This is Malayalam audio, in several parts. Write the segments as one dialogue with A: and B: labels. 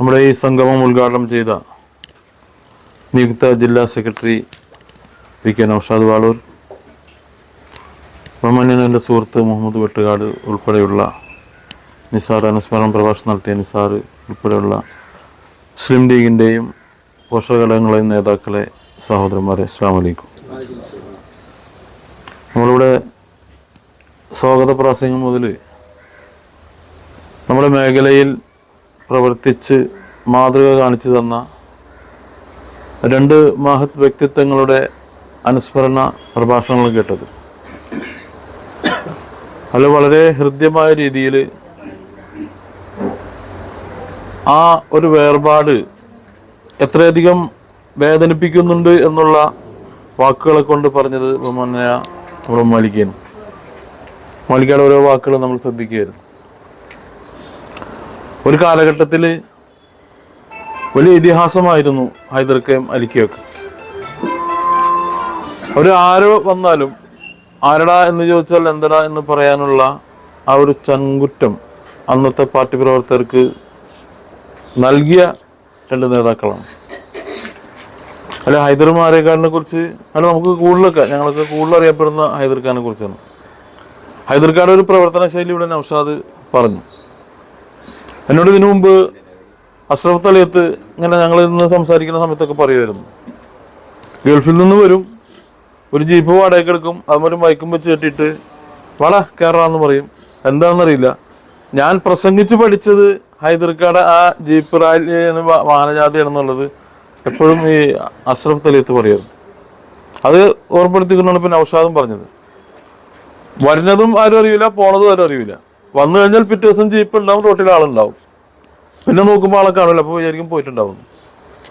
A: നമ്മുടെ ഈ സംഗമം ഉദ്ഘാടനം ചെയ്ത നിയുക്ത ജില്ലാ secretary V K Naushad Valoor ബഹുമാന്യന്റെ സുഹൃത്ത് മുഹമ്മദ് വെട്ടുകാട് ഉൾപ്പെടെയുള്ള നിസാർ അനുസ്മരണം പ്രഭാഷണം നടത്തിയ നിസാർ ഉൾപ്പെടെയുള്ള മുസ്ലിം ലീഗിന്റെയും പോഷകഘടകങ്ങളെയും നേതാക്കളെ സഹോദരന്മാരെ അസ്സാം വലൈക്കും നമ്മളിവിടെ സ്വാഗത പ്രാസംഗം മുതൽ നമ്മുടെ മേഖലയിൽ പ്രവർത്തിച്ച് മാതൃക കാണിച്ചു തന്ന രണ്ട് മഹത് വ്യക്തിത്വങ്ങളുടെ അനുസ്മരണ പ്രഭാഷണങ്ങൾ കേട്ടത്. അത് വളരെ ഹൃദ്യമായ രീതിയിൽ ആ ഒരു വേർപാട് എത്രയധികം വേദനിപ്പിക്കുന്നുണ്ട് എന്നുള്ള വാക്കുകളെ കൊണ്ട് പറഞ്ഞത് ബഹുമാനായ നമ്മുടെ മാലിക്കാണ് മാലിക്കയുടെ ഓരോ വാക്കുകൾ നമ്മൾ ശ്രദ്ധിക്കുകയായിരുന്നു. ഒരു കാലഘട്ടത്തിൽ വലിയ ഇതിഹാസമായിരുന്നു ഹൈദർക്കയും അലിക്കയൊക്കെ ഒരു ആരോ വന്നാലും ആരടാ എന്ന് ചോദിച്ചാൽ എന്തടാ എന്ന് പറയാനുള്ള ആ ഒരു ചങ്കുറ്റം അന്നത്തെ പാർട്ടി പ്രവർത്തകർക്ക് നൽകിയ രണ്ട് നേതാക്കളാണ്. അല്ല ഹൈദർ മാരേക്കാടിനെ കുറിച്ച് അല്ല നമുക്ക് കൂടുതലൊക്കെ ഞങ്ങളൊക്കെ കൂടുതൽ അറിയപ്പെടുന്ന ഹൈദർ ഖാനെ കുറിച്ചാണ്. ഹൈദർക്കാട് ഒരു പ്രവർത്തന ശൈലി ഇവിടെ നൗഷാദ് പറഞ്ഞു. എന്നോട് ഇതിനു മുമ്പ് അഷ്റഫ് തലയത്ത് ഇങ്ങനെ ഞങ്ങൾ ഇന്ന് സംസാരിക്കുന്ന സമയത്തൊക്കെ പറയുമായിരുന്നു. ഗൾഫിൽ നിന്ന് വരും ഒരു ജീപ്പ് വാടകയ്ക്ക് എടുക്കും അതുപോലെ ബൈക്കും വെച്ച് കെട്ടിയിട്ട് വള കയറാന്ന് പറയും. എന്താണെന്നറിയില്ല. ഞാൻ പ്രസംഗിച്ച് പഠിച്ചത് ഹൈദർക്കാട് ആ ജീപ്പ് റാലിയാണ് വാഹനജാതിയാണെന്നുള്ളത് എപ്പോഴും ഈ അഷ്റഫ് തലയത്ത് പറയുന്നു അത് ഓർമ്മപ്പെടുത്തിക്കൊണ്ടാണ് പിന്നെ ഔഷാദും പറഞ്ഞത്. വരുന്നതും ആരും അറിയില്ല പോണതും ആരും അറിയില്ല. വന്നു കഴിഞ്ഞാൽ പിറ്റേ ദിവസം ജീപ്പ് ഉണ്ടാവും റോട്ടിൽ ആളുണ്ടാവും. പിന്നെ നോക്കുമ്പോൾ ആളെ കാണില്ല അപ്പോൾ വിചാരിക്കും പോയിട്ടുണ്ടാവും.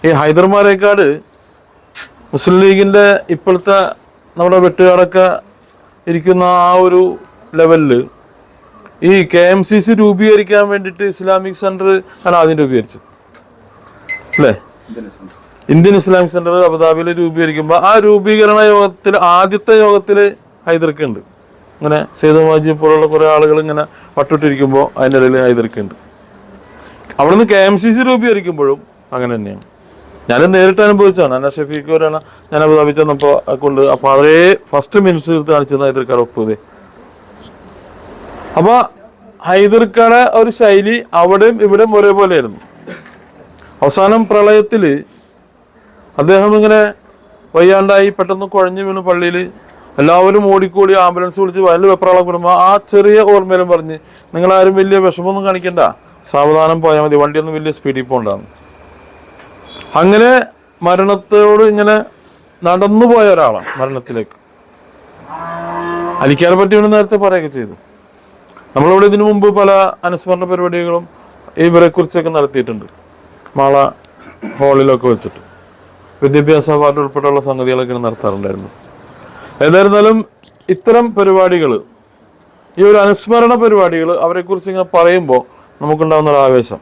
A: ഈ ഹൈദർമാരേക്കാട് മുസ്ലിം ലീഗിന്റെ ഇപ്പോഴത്തെ നമ്മുടെ വെട്ടുകാടൊക്കെ ഇരിക്കുന്ന ആ ഒരു ലെവലിൽ ഈ കെ എം സി സി രൂപീകരിക്കാൻ വേണ്ടിയിട്ട് ഇസ്ലാമിക് സെന്റർ ആണ് ആദ്യം രൂപീകരിച്ചത്. അല്ലേ? ഇന്ത്യൻ ഇസ്ലാമിക് സെന്റർ അബുദാബിയിൽ രൂപീകരിക്കുമ്പോൾ ആ രൂപീകരണ യോഗത്തിൽ ആദ്യത്തെ യോഗത്തിൽ ഹൈദർക്കുണ്ട്. ഇങ്ങനെ സേതു മാജി പോലുള്ള കുറെ ആളുകൾ ഇങ്ങനെ വട്ടിട്ടിരിക്കുമ്പോൾ അതിന്റെ ഇടയിൽ ഹൈദർക്കുണ്ട് അവിടെ നിന്ന് കെ എം സി സി രൂപീകരിക്കുമ്പോഴും അങ്ങനെ തന്നെയാണ്. ഞാൻ നേരിട്ട് അനുഭവിച്ചാണ് അന്ന ഒരാണ് ഞാൻ അബുദാബി ചെന്നപ്പോൾ കൊണ്ട് അപ്പോൾ അതേ ഫസ്റ്റ് മിനിറ്റ്സ് എടുത്ത് കാണിച്ചത് ഹൈദർക്കാട് ഒപ്പുതേ. അപ്പോൾ ഹൈദർക്കാട് ഒരു ശൈലി അവിടെയും ഇവിടെയും ഒരേപോലെയായിരുന്നു. അവസാനം പ്രളയത്തിൽ അദ്ദേഹം ഇങ്ങനെ വയ്യാണ്ടായി പെട്ടെന്ന് കുഴഞ്ഞു വീണു പള്ളിയിൽ എല്ലാവരും ഓടിക്കൂടി ആംബുലൻസ് വിളിച്ച് വലിയ വെപ്രാളം കൂടുമ്പോൾ ആ ചെറിയ ഓർമ്മയിലും പറഞ്ഞ് നിങ്ങളാരും വലിയ വിഷമമൊന്നും കാണിക്കണ്ട. സാവധാനം പോയാൽ മതി. വണ്ടിയൊന്നും വലിയ സ്പീഡിൽ പോകണ്ടാന്ന് അങ്ങനെ മരണത്തോട് ഇങ്ങനെ നടന്നു പോയ ഒരാളാണ് മരണത്തിലേക്ക്. അലിക്കാരെ പറ്റി ഇവിടെ നേരത്തെ പറയുകയൊക്കെ ചെയ്തു. നമ്മളിവിടെ ഇതിനു മുമ്പ് പല അനുസ്മരണ പരിപാടികളും ഇവരെ കുറിച്ചൊക്കെ നടത്തിയിട്ടുണ്ട്. മാള ഹാളിലൊക്കെ വെച്ചിട്ട്. വിദ്യാഭ്യാസ അവാർഡ് ഉൾപ്പെടെയുള്ള സംഗതികളൊക്കെ നടത്താറുണ്ടായിരുന്നു. ഏതായിരുന്നാലും ഇത്തരം പരിപാടികൾ ഈ ഒരു അനുസ്മരണ പരിപാടികൾ അവരെക്കുറിച്ച് ഇങ്ങനെ പറയുമ്പോൾ നമുക്കുണ്ടാകുന്ന ഒരു ആവേശം.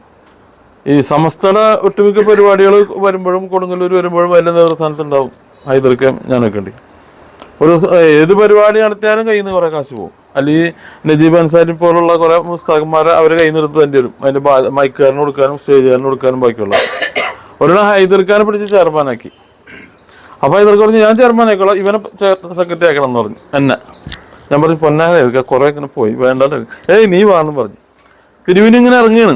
A: ഈ സമസ്തല ഒട്ടുമിക്ക പരിപാടികൾ വരുമ്പോഴും കൊടുങ്ങല്ലൂർ വരുമ്പോഴും അതിന്റെ നേതൃസ്ഥാനത്തുണ്ടാവും. ഹൈദർക്കം ഞാനൊക്കെ ഉണ്ട്. ഒരു ഏത് പരിപാടി നടത്തിയാലും കയ്യിൽ നിന്ന് കുറെ കാശ് പോകും. അല്ലെങ്കിൽ നജീബ് അൻസാരി പോലുള്ള കുറെ മുസ്താഖന്മാരെ അവരെ കയ്യിൽ നിന്ന് തന്നെ വരും. അതിന്റെ മൈക്കുകാരന് കൊടുക്കാനും സ്റ്റേജുകാരന് കൊടുക്കാനും ബാക്കിയുള്ള ഒരാൾ ഹൈദർഖാനെ പിടിച്ച് ചെയർമാനാക്കി. അപ്പൊ ഇവർക്ക് പറഞ്ഞു ഞാൻ ചെയർമാൻ ആയിക്കോളാം ഇവനെ സെക്രട്ടറി ആക്കണം എന്ന് പറഞ്ഞു. എന്നെ. ഞാൻ പറഞ്ഞു പൊന്നാനെ എടുക്കുക കുറെ ഇങ്ങനെ പോയി വേണ്ട ഏയ് നീ വാന്ന് പറഞ്ഞു. പിരിവിന് ഇങ്ങനെ ഇറങ്ങിയാണ്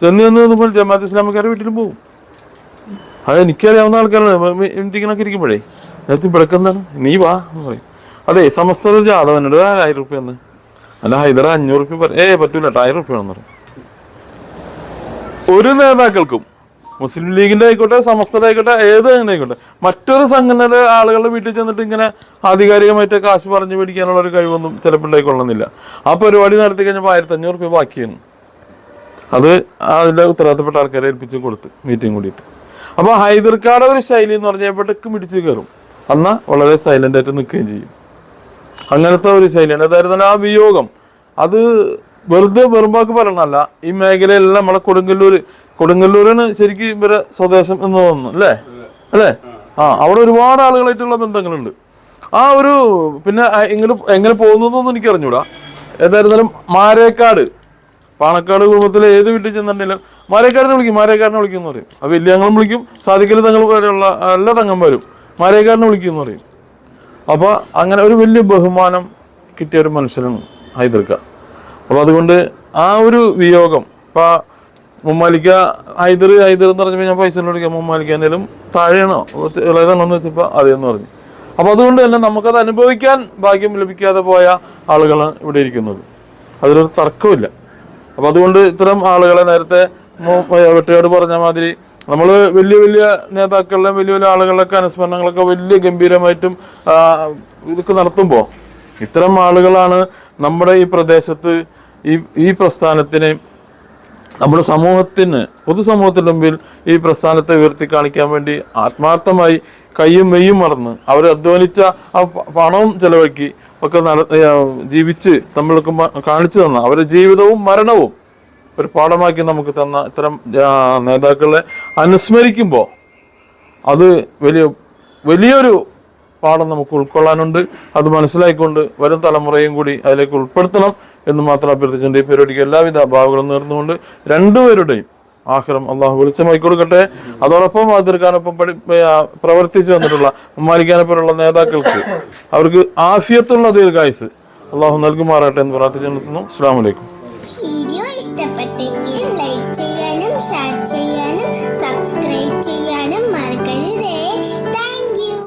A: ചെന്ന് ചെന്ന് നിന്നപ്പോൾ ജമാഅത്ത് ഇസ്ലാമിക്കാരെ വീട്ടിലും പോകും അത് എനിക്കറിയാവുന്ന ആൾക്കാരാണ്. മീറ്റിങ്ങിനൊക്കെ ഇരിക്കുമ്പോഴേ. നേരത്തെ ഇവിടക്കെന്താണ് നീ വാ എന്ന് പറയും. അതെ സമസ്ത ഒരു ജാഥ എന്നോട് ആയിരം റുപ്യ എന്ന് അല്ല ഹൈദർ അഞ്ഞൂറ് റുപ്യ ഏ പറ്റൂല ആയിരം റുപ്യ വേണമെന്ന് പറയും. ഒരു നേതാക്കൾക്കും മുസ്ലിം ലീഗിന്റെ ആയിക്കോട്ടെ സമസ്തരായിക്കോട്ടെ ഏത് തന്നെ ആയിക്കോട്ടെ. മറ്റൊരു സംഘടനയുടെ ആളുകളുടെ വീട്ടിൽ ചെന്നിട്ട് ഇങ്ങനെ ആധികാരികമായിട്ട് കാശ് പറഞ്ഞു മേടിക്കാനുള്ള ഒരു കഴിവൊന്നും ചിലപ്പോൾ ഉണ്ടായിക്കൊള്ളുന്നില്ല ആ പരിപാടി നടത്തി കഴിഞ്ഞപ്പോൾ ആയിരത്തി അഞ്ഞൂറ് രൂപ ബാക്കിയാണ്. അത് അതിന്റെ ഉത്തരവാദിത്തപ്പെട്ട ആൾക്കാരെ ഏൽപ്പിച്ച് കൊടുത്ത് മീറ്റിംഗ് കൂടിയിട്ട്. അപ്പൊ ഹൈദർക്കാട് ഒരു ശൈലി എന്ന് പറഞ്ഞാൽ എവിടേക്ക് പിടിച്ച് കയറും? എന്നാൽ വളരെ സൈലന്റ് ആയിട്ട് നിൽക്കുകയും ചെയ്യും. അങ്ങനത്തെ ഒരു ശൈലിയാണ്. അതായത് ആ വിയോഗം. അത് വെറുതെ വെറുമ്പാക്ക് പറയണല്ല ഈ മേഖലയിലെല്ലാം നമ്മളെ കൊടുങ്ങല്ലൂര് കൊടുങ്ങല്ലൂരാണ് ശരിക്കും ഇവരെ സ്വദേശം എന്ന് തോന്നുന്നു അല്ലേ? അല്ലേ? ആ അവിടെ ഒരുപാട് ആളുകളായിട്ടുള്ള ബന്ധങ്ങളുണ്ട്. ആ ഒരു പിന്നെ എങ്ങനെ എങ്ങനെ പോകുന്നതൊന്നും എനിക്ക് അറിഞ്ഞൂടാ. ഏതായിരുന്നാലും മാരേക്കാട് പാണക്കാട് കുടുംബത്തിലെ ഏത് വീട്ടിൽ ചെന്നിട്ടുണ്ടെങ്കിലും മാരേക്കാടിനെ വിളിക്കും മാരേക്കാടിനെ വിളിക്കും എന്ന് പറയും. അപ്പൊ വലിയ തങ്ങളും വിളിക്കും സാധിക്കൽ തങ്ങൾ പോലെയുള്ള എല്ലാ തങ്ങന്മാരും മാരേക്കാടിനെ വിളിക്കും എന്ന് പറയും. അപ്പോൾ അങ്ങനെ ഒരു വലിയ ബഹുമാനം കിട്ടിയ ഒരു മനുഷ്യനാണ് ഹൈദർക്ക. അപ്പോൾ അതുകൊണ്ട് ആ ഒരു വിയോഗം ഇപ്പം മുമ്മാലിക്ക ഹൈദർ ഹൈദർ എന്ന് പറഞ്ഞപ്പോൾ ഞാൻ പൈസ കൊടുക്കാം മുമ്മാലിക്ക എന്തെങ്കിലും താഴെയാണോ. ഇളയതാണോ എന്ന് വെച്ചപ്പോൾ അതെന്ന് പറഞ്ഞു. അപ്പോൾ അതുകൊണ്ട് തന്നെ നമുക്കത് അനുഭവിക്കാൻ ഭാഗ്യം ലഭിക്കാതെ പോയ ആളുകളാണ് ഇവിടെ ഇരിക്കുന്നത്. അതിലൊരു തർക്കമില്ല അപ്പോൾ അതുകൊണ്ട് ഇത്തരം ആളുകളെ നേരത്തെ വെട്ടുകാട് പറഞ്ഞ മാതിരി നമ്മൾ വലിയ വലിയ നേതാക്കളുടെയും വലിയ വലിയ ആളുകളുടെയൊക്കെ അനുസ്മരണങ്ങളൊക്കെ വലിയ ഗംഭീരമായിട്ടും ഇതൊക്കെ നടത്തുമ്പോൾ ഇത്തരം ആളുകളാണ് നമ്മുടെ ഈ പ്രദേശത്ത് ഈ ഈ പ്രസ്ഥാനത്തിന് നമ്മുടെ സമൂഹത്തിന് പൊതുസമൂഹത്തിന് മുമ്പിൽ ഈ പ്രസ്ഥാനത്തെ ഉയർത്തി കാണിക്കാൻ വേണ്ടി ആത്മാർത്ഥമായി കയ്യും മെയ്യും മറന്ന് അവർ അധ്വാനിച്ച ആ പണവും ചെലവാക്കി ഒക്കെ നട ജീവിച്ച് നമ്മൾക്ക് കാണിച്ചു തന്ന അവരുടെ ജീവിതവും മരണവും ഒരു പാഠമാക്കി നമുക്ക് തന്ന ഇത്തരം നേതാക്കളെ അനുസ്മരിക്കുമ്പോൾ അത് വലിയ വലിയൊരു പാഠം നമുക്ക് ഉൾക്കൊള്ളാനുണ്ട്. അത് മനസ്സിലാക്കിക്കൊണ്ട് വരും തലമുറയും കൂടി അതിലേക്ക് ഉൾപ്പെടുത്തണം. എന്ന് മാത്രം അഭ്യർത്ഥിച്ചുകൊണ്ട് ഈ പരിപാടിക്ക് എല്ലാവിധ ഭാവങ്ങളും നേർന്നുകൊണ്ട് രണ്ടുപേരുടെയും ആഹ്റം അള്ളാഹു വെളിച്ചമായി കൊടുക്കട്ടെ. അതോടൊപ്പം മാതൃക്കാനൊപ്പം പഠി പ്രവർത്തിച്ചു വന്നിട്ടുള്ള ഉമ്മാലിക്കാനെപ്പോലുള്ള നേതാക്കൾക്ക് അവർക്ക് ആഫിയത്തുള്ള ദീർഘായുസ് അള്ളാഹു നൽകുമാറാട്ടെ എന്ന് പ്രാർത്ഥിച്ചു നിർത്തുന്നു അസ്സാം വലൈക്കും